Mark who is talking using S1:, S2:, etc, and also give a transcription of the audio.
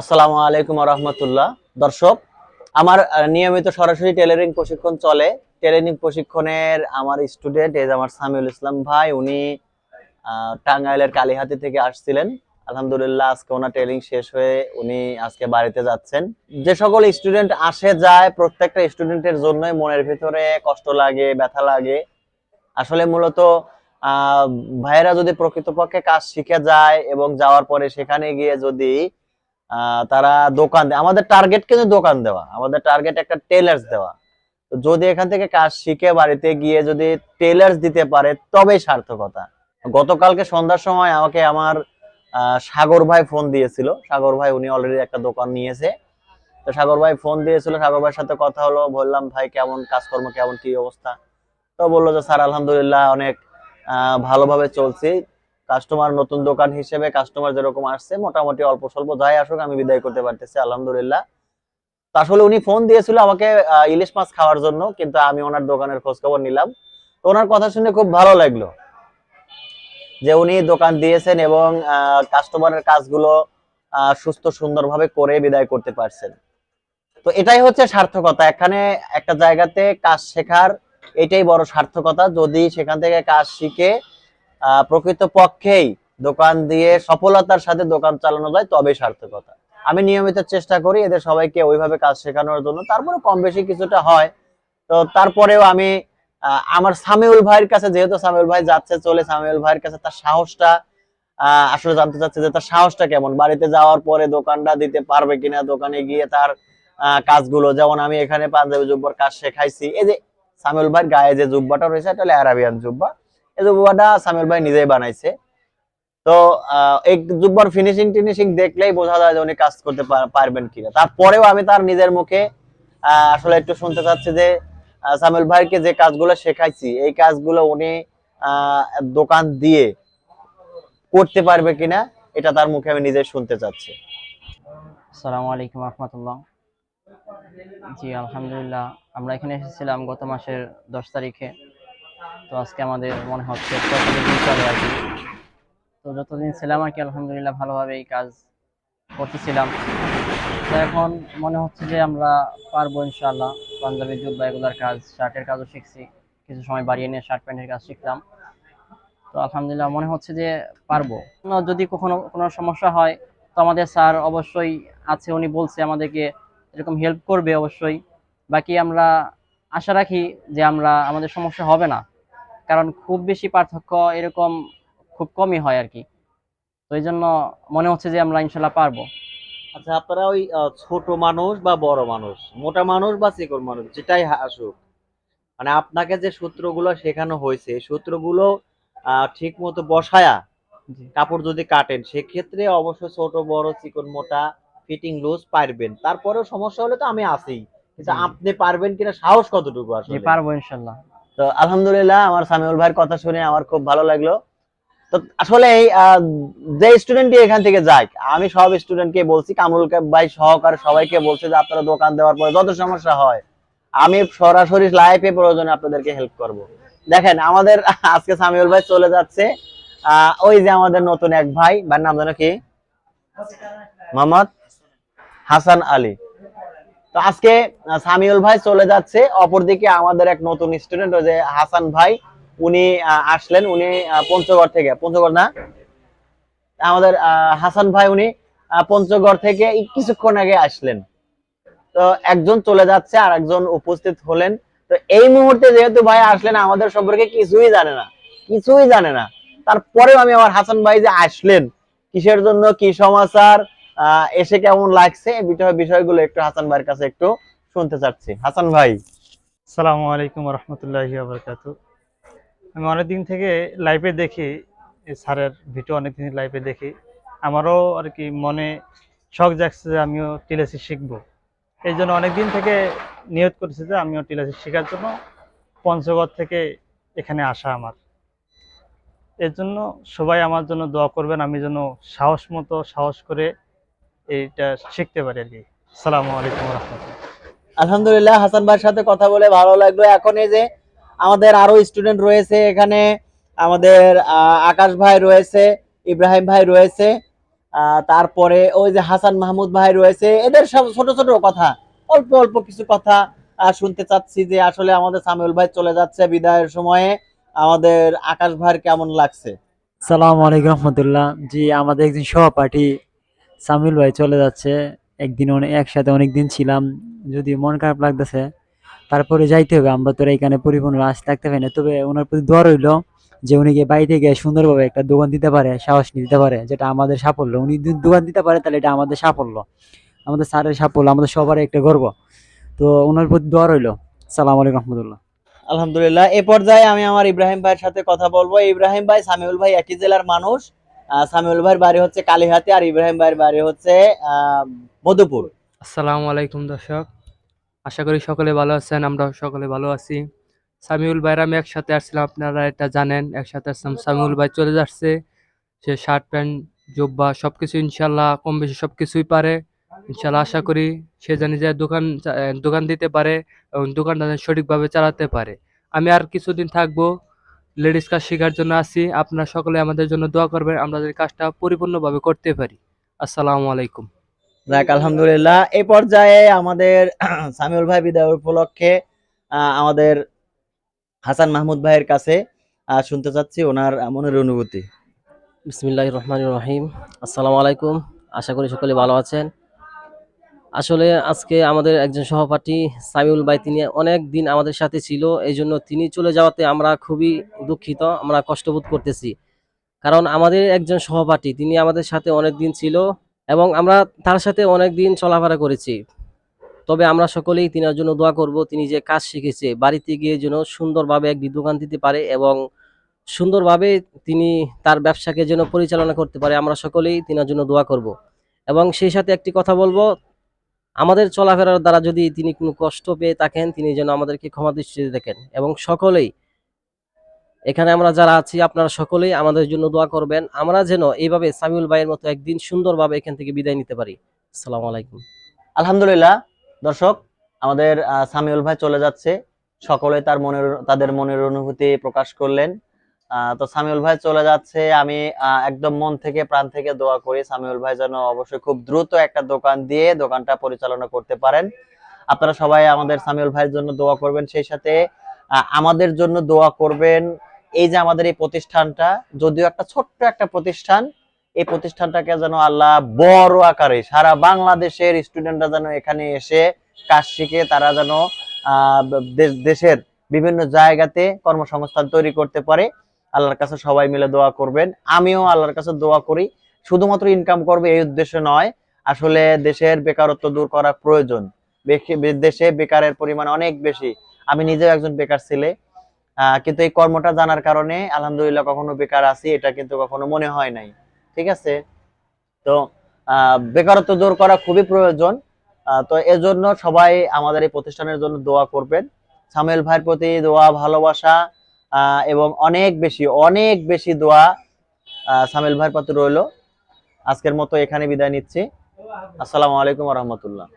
S1: আসসালামু আলাইকুম রহমতুল্লাহ দর্শক, আমার নিয়মিত সরাসরি টেলারিং প্রশিক্ষণ চলে। টেলারিং প্রশিক্ষণের আমার স্টুডেন্ট এজ আমার সামিউল ইসলাম ভাই, উনি টাঙ্গাইলের কালীহাতি থেকে আসছিলেন। আলহামদুলিল্লাহ, আজকে ওনার ট্রেনিং শেষ হয়ে উনি আজকে বাড়িতে যাচ্ছেন। যে সকল স্টুডেন্ট আসে, যায়, প্রত্যেকটা স্টুডেন্টের জন্যই মনের ভিতরে কষ্ট লাগে, ব্যথা লাগে। আসলে মূলত ভাইয়েরা যদি প্রকৃতপক্ষে কাজ শিখে যায় এবং যাওয়ার পরে সেখানে গিয়ে যদি তারা দোকান আমাদের টার্গেট কিন্তু দোকান দেওয়া। আমাদের টার্গেট একটা টেলার্স দেওয়া। তো যদি এখান থেকে কাজ শিখে বাড়িতে গিয়ে যদি টেলার্স দিতে পারে, তবেই সার্থকতা। গতকালকে সন্ধ্যার সময় আমাকে আমার সাগর ভাই ফোন দিয়েছিল। সাগর ভাই উনি অলরেডি একটা দোকান নিয়েছে। তো সাগর ভাই ফোন দিয়েছিল। সাগর ভাইয়ের সাথে কথা হলো। বললাম, ভাই, কেমন? কাজকর্ম কেমন? কি অবস্থা? তো বলল যে, স্যার, আলহামদুলিল্লাহ অনেক ভালোভাবে চলছে। কাস্টমার নতুন দোকান হিসেবে কাস্টমার যেরকম আসছে, মোটামুটি অল্প স্বল্প যাই আসুক, আমি বিদায় করতে পারতেছি, আলহামদুলিল্লাহ। আসলে উনি ফোন দিয়েছিল আমাকে ইলিশ মাছ খাওয়ার জন্য, কিন্তু আমি ওনার দোকানের খোঁজ খবর নিলাম। তো ওনার কথা শুনে খুব ভালো লাগল যে উনি দোকান দিয়েছেন এবং কাস্টমারের কাজগুলো সুস্থ সুন্দরভাবে করে বিদায় করতে পারছেন। তো এটাই হচ্ছে সার্থকতা। এখানে একটা জায়গাতে কাজ শেখার এটাই বড় সার্থকতা। যদি সেখান থেকে কাজ শিখে প্রকৃত পক্ষেই দোকান দিয়ে সফলতার সাথে দোকান চালানো যায় তবে সার্থকতা। আমি নিয়মিত চেষ্টা করি এদের সবাইকে ওইভাবে কাজ শেখানোর জন্য। তারপরে কম বেশি কিছুটা হয়। তো তারপরেও আমি আমার সামিউল ভাইয়ের কাছে, যেহেতু সামিউল ভাই যাচ্ছে, চলে সামিউল ভাইয়ের কাছে তার সাহসটা আসলে জানতে চাচ্ছে যে তার সাহসটা কেমন? বাড়িতে যাওয়ার পরে দোকানটা দিতে পারবে কিনা? দোকানে গিয়ে তার কাজগুলো, যেমন আমি এখানে পাঞ্জাবি জুব্বার কাজ শেখাইছি। এই যে সামিউল ভাইয়ের গায়ে যে জুব্বাটা রয়েছে, এটা হলো অ্যারাবিয়ান জুব্বা। এই জুব্বাটা সামিউল ভাই নিজেই বানাইছে। তো এই জুব্বার ফিনিশিং টিনিশিং দেখলেই বোঝা যায় যে উনি কাজ করতে পারবেন কিনা। তারপরেও আমি তার নিজের মুখে আসলে একটু শুনতে চাচ্ছি যে আহ, সামিউল ভাইকে যে কাজগুলো শেখাইছি এই কাজগুলো উনি দোকান দিয়ে করতে পারবে কিনা এটা তার মুখে আমি নিজে শুনতে চাচ্ছি।
S2: আসসালামু আলাইকুম রহমতুল্লাহ। জি আলহামদুলিল্লাহ। আমরা এখানে এসেছিলাম গত মাসের দশ তারিখে। তো আজকে আমাদের মনে হচ্ছে চলে আর তো যতদিন ছিলাম আর কি, আলহামদুলিল্লাহ ভালোভাবে এই কাজ করতেছিলাম। তো এখন মনে হচ্ছে যে আমরা পারব ইনশাআল্লাহ। পাঞ্জাবি, জুব্বা এগুলার কাজ, শার্টের কাজও শিখছি। কিছু সময় বাড়িয়ে নিয়ে শার্ট প্যান্টের কাজ শিখলাম। তো আলহামদুলিল্লাহ মনে হচ্ছে যে পারব। যদি কখনো কোনো সমস্যা হয়, তো আমাদের স্যার অবশ্যই আছে, উনি বলছে আমাদেরকে এরকম হেল্প করবে অবশ্যই। বাকি আমরা আশা রাখি যে আমরা, আমাদের সমস্যা হবে না। কারণ খুব বেশি পার্থক্য এরকম খুব কমই হয় আর কি তো এই জন্য মনে হচ্ছে যে আমরা ইনশাল্লাহ পারব।
S3: আচ্ছা আপনারা ওই ছোট মানুষ বা বড় মানুষ মোটা মানুষ বা চিকন মানুষ যেটাই আসুক মানে আপনাকে যে সূত্রগুলো শেখানো হয়েছে সূত্রগুলো ঠিক মতো বসায়া কাপড় যদি কাটেন সেক্ষেত্রে অবশ্যই ছোট বড় চিকন মোটা ফিটিং লুজ পারবেন। তারপরেও সমস্যা হলে তো আমি আছি কিন্তু আপনি পারবেন কিনা সাহস কতটুকু আসলে?
S2: পারব ইনশাল্লাহ।
S1: তো আলহামদুলিল্লাহ, আমার সামিউল ভাইয়ের কথা শুনে আমার খুব ভালো লাগল। তো আসলে যে স্টুডেন্টই এখান থেকে যায় আমি সব স্টুডেন্টকে বলছি কামরুল ভাই সহকারে সবাইকে বলছি যে আপনারা দোকান দেওয়ার পরে যত সমস্যা হয়, আমি সরাসরি লাইফে প্রয়োজনে আপনাদেরকে হেল্প করব। দেখেন, আমাদের আজকে সামিউল ভাই চলে যাচ্ছে ওই যে আমাদের নতুন এক ভাই, ভাইয়ের নাম জানো কি? মোহাম্মদ হাসান আলী। আজকে সামিউল ভাই চলে যাচ্ছে। অপরদিকে আমাদের এক নতুন স্টুডেন্ট যে হাসান ভাই, উনি আসলেন। উনি পঞ্চগড় থেকে। পঞ্চগড় না? আমাদের হাসান ভাই উনি পঞ্চগড় থেকে কিছুক্ষণ আগে আসলেন। তো একজন চলে যাচ্ছে আর একজন উপস্থিত হলেন। তো এই মুহূর্তে যেহেতু ভাই আসলেন, আমাদের সম্পর্কে কিছুই জানে না। কিছুই জানে না। তারপরেও আমি আমার হাসান ভাই যে আসলেন, কিসের জন্য, কি সমাচার এসে কেমন লাগছে? বিষয়গুলো একটু হাসান ভাইয়ের কাছে একটু শুনতে চাচ্ছি। হাসান ভাই।
S4: সালামু আলাইকুম রহমতুল্লাহি আমি অনেকদিন থেকে লাইভে দেখি স্যারের ভিডিও অনেকদিন লাইভে দেখি। আমারও আর কি মনে শখ জাগছে যে আমিও টিলাসি শিখব। এই জন্য অনেকদিন থেকে নিয়ত করেছি যে আমিও টিলাসি শেখার জন্য পঞ্চগড় থেকে এখানে আসা আমার। এর জন্য সবাই আমার জন্য দোয়া করবেন, আমি যেন সাহস মতো সাহস করে এইটা শিখতে পারি আর কি। সালামু আলাইকুম রহমতুল্লাহ।
S1: আলহামদুলিল্লাহ হাসান ভাইয়ের সাথে কথা বলে ভালো লাগল। এখন এই যে আমাদের আরও স্টুডেন্ট রয়েছে এখানে আমাদের আকাশ ভাই রয়েছে ইব্রাহিম ভাই রয়েছে তারপরে ওই যে হাসান মাহমুদ ভাই রয়েছে। এদের সব ছোট ছোট কথা অল্প অল্প কিছু কথা শুনতে চাচ্ছি যে আসলে আমাদের সামিউল ভাই চলে যাচ্ছে বিদায়ের সময়ে। আমাদের আকাশ ভাইয়ের কেমন লাগছে?
S5: সালাম আলাইকুম রহমতুল্লাহ। জি আমাদের একজন সহপাঠী সামিল ভাই চলে যাচ্ছে। একদিন অনেক একসাথে অনেক দিন ছিলাম যদি মন খারাপ লাগতেছে। তারপরে যাইতে হবে, আমরা তো এখানে পরিপূর্ণ আশ থাকতে পারি না। তবে ওনার প্রতি দোয়া রইল যে উনি গিয়ে বাড়িতে গিয়ে সুন্দরভাবে একটা দোকান দিতে পারে, সাহস নিতে পারে, যেটা আমাদের সাফল্য। উনি যদি দোকান দিতে পারে, তাহলে এটা আমাদের সাফল্য। আমাদের স্যারের সাফল্য, আমাদের সবার একটা গর্ব। তো ওনার প্রতি দোয়া রইল। সালাম আলাইকুম রহমতুল্লাহ।
S1: আলহামদুলিল্লাহ, এ পর্যায়ে আমি আমার ইব্রাহিম ভাইয়ের সাথে কথা বলব। ইব্রাহিম ভাই, সামিউল ভাই, একই জেলার মানুষ। সামিউল ভাইয়ের বাড়ি হচ্ছে কালীহাতি আর ইব্রাহিম ভাইয়ের বাড়ি হচ্ছে মধুপুর।
S6: আসসালামু আলাইকুম দর্শক। আশা করি সকলে ভালো আছেন আমরা সকলে ভালো আছি। সামিউল ভাইয়ের আমি একসাথে আসছিলাম, আপনারা এটা জানেন, একসাথে আসলাম সামিউল ভাই চলে যাচ্ছে, সে শার্ট প্যান্ট, জোব্বা সবকিছু ইনশাল্লাহ কম বেশি সবকিছুই পারে। ইনশাল্লাহ আশা করি সে জানি যে দোকান দোকান দিতে পারে এবং দোকানটা সঠিকভাবে চালাতে পারে। আমি আর কিছুদিন থাকব লেডিস কাজ শেখার জন্য আসি। আপনারা সকলে আমাদের জন্য দোয়া করবেন আমরা যদি কাজটা পরিপূর্ণভাবে করতে পারি। আসসালামু আলাইকুম।
S1: যাক আলহামদুলিল্লাহ। এই পর্যায়ে আমাদের সামিউল ভাই বিদায় উপলক্ষে আহ, আমাদের হাসান মাহমুদ ভাইয়ের কাছে আহ, শুনতে চাচ্ছি ওনার মনের অনুভূতি।
S7: বিসমিল্লাহ রহমান রহিম। আসসালামু আলাইকুম। আশা করি সকলে ভালো আছেন। আসলে আজকে আমাদের একজন সহপাঠী সামিউল ভাই, তিনি অনেক দিন আমাদের সাথে ছিল এই জন্য তিনি চলে যাওয়াতে আমরা খুবই দুঃখিত, আমরা কষ্টবোধ করতেছি। কারণ আমাদের একজন সহপাঠী, তিনি আমাদের সাথে অনেক দিন ছিল এবং আমরা তার সাথে অনেক দিন চলাফেরা করেছি। তবে আমরা সকলেই তিনার জন্য দোয়া করব, তিনি যে কাজ শিখেছে, বাড়িতে গিয়ে যেন সুন্দরভাবে একটি দোকান দিতে পারে এবং সুন্দরভাবে তিনি তার ব্যবসাকে যেন পরিচালনা করতে পারে, আমরা সকলেই তিনার জন্য দোয়া করব। এবং সেই সাথে একটি কথা বলব আমাদের চলাফেরার দ্বারা যদি তিনি কোনো কষ্ট পেয়ে থাকেন, তিনি যেন আমাদেরকে ক্ষমা দৃষ্টিতে দেখেন এবং সকলেই এখানে আমরা যারা আছি, আপনারা সকলেই আমাদের জন্য দোয়া করবেন। আমরা যেন এইভাবে সামিউল ভাইয়ের মতো একদিন সুন্দরভাবে এখান থেকে বিদায় নিতে পারি। আসসালামু আলাইকুম।
S1: আলহামদুলিল্লাহ, দর্শক, আমাদের সামিউল ভাই চলে যাচ্ছে। সকলে তার মনের, তাদের মনের অনুভূতি প্রকাশ করলেন। তো সামিউল ভাই চলে যাচ্ছে। আমি একদম মন থেকে প্রাণ থেকে দোয়া করি সামিউল ভাই যেন অবশ্যই খুব দ্রুত একটা দোকান দিয়ে দোকানটা পরিচালনা করতে পারেন। আপনারা সবাই আমাদের সামিউল ভাইয়ের জন্য দোয়া করবেন, সেই সাথে আমাদের জন্য দোয়া করবেন। এই যে আমাদের এই প্রতিষ্ঠানটা, যদিও একটা ছোট্ট একটা প্রতিষ্ঠান, এই প্রতিষ্ঠানটাকে যেন আল্লাহ বড় আকারে সারা বাংলাদেশের স্টুডেন্টরা যেন এখানে এসে কাজ শিখে, তারা যেন দেশের বিভিন্ন জায়গাতে কর্মসংস্থান তৈরি করতে পারে। আল্লাহর কাছে সবাই মিলে দোয়া করবেন। আমিও আল্লাহর কাছে দোয়া করি। শুধুমাত্র ইনকাম করবে এই উদ্দেশ্য নয়, আসলে দেশের বেকারত্ব দূর করা প্রয়োজন। দেশে বেকারের পরিমাণ অনেক বেশি। আমি নিজেও একজন বেকার ছেলে। কিন্তু এই কর্মটা জানার কারণে আলহামদুলিল্লাহ কখনো বেকার আছি, এটা কিন্তু কখনো মনে হয় নাই। ঠিক আছে? তো বেকারত্ব দূর করা খুবই প্রয়োজন। তো এজন্য সবাই আমাদের এই প্রতিষ্ঠানের জন্য দোয়া করবেন। সামেল ভাইয়ের প্রতি দোয়া, ভালোবাসা এবং অনেক বেশি অনেক বেশি দোয়া সামিল ভাইয়ের পাত্র রইল। আজকের মতো এখানে বিদায় নিচ্ছি। আসসালামু আলাইকুম রহমতুল্লাহ।